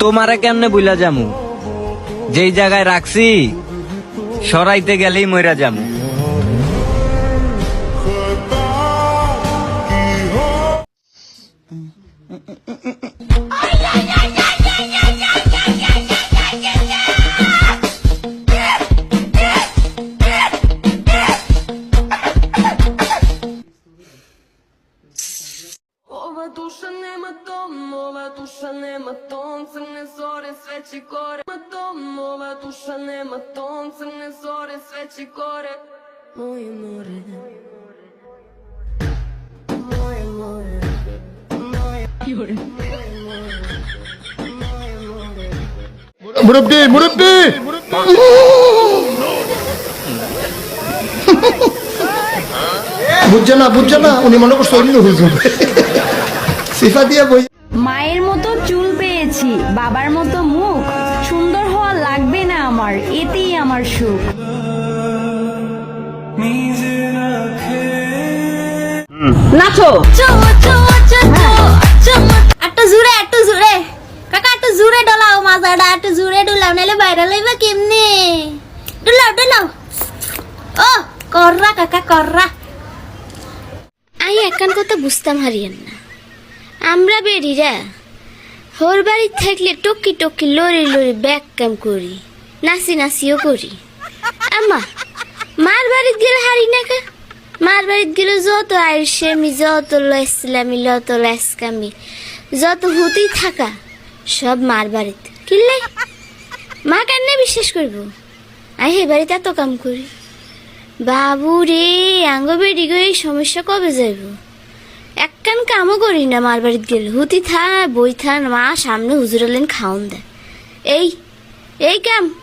তোমারে কেমনে বুইলা যামু যেই জায়গায় রাখছি সরাইতে গেলেই মইরা যামু Ова душа нема дом, ова душа нема тон, црне зоре, свечи горе. Нема дом, ова душа нема тон, црне зоре, свечи горе. Моje more. Moje more. Moje মুরব্বী মুরব্বী বুঝছে না বুঝছে না উনি মনে করছে অন্য হুজুর সিফা দিয়ে বই মায়ের মতো চুল পেয়েছি বাবার মতো মুখ। সুন্দর হওয়া লাগবে না আমার এতেই আমার সুখ। নাচো। একটু জুড়ে একটু জুড়ে। কাকা একটু জুড়ে ডলাও মাজাটা একটু জুড়ে ডুলাও নাহলে বাইরে লইবা কেমনে? ডুলাও ডুলাও। ও কররা কাকা কররা। আমি একান কথা বুঝতাম হারিয়েন না। আমরা বেরিরা হোর বাড়ি থাকলে টকি টকি লড়ি লড়ি ব্যাক কাম করি, নাচি নাচিও করি। আমা মার বাড়িত গেলে হারি না কা? মার বাড়িত গেলে যত আইসেমি যত লইসলামি, যত লস্কামি, যত হতেই থাকা, সব মার বাড়িতে। কিনলে মা কেন বিশ্বাস করব? আই হে বাড়িতে এত কাম করি। বাবু রে, আঙ্গ বেডি গো, এই সমস্যা কবে যাইব? একখান কামও করি না মার বাড়ির গেলে হুতি থা বই থা মা সামনে হুজুরালেন খাওন দেয়। এই এই কাম।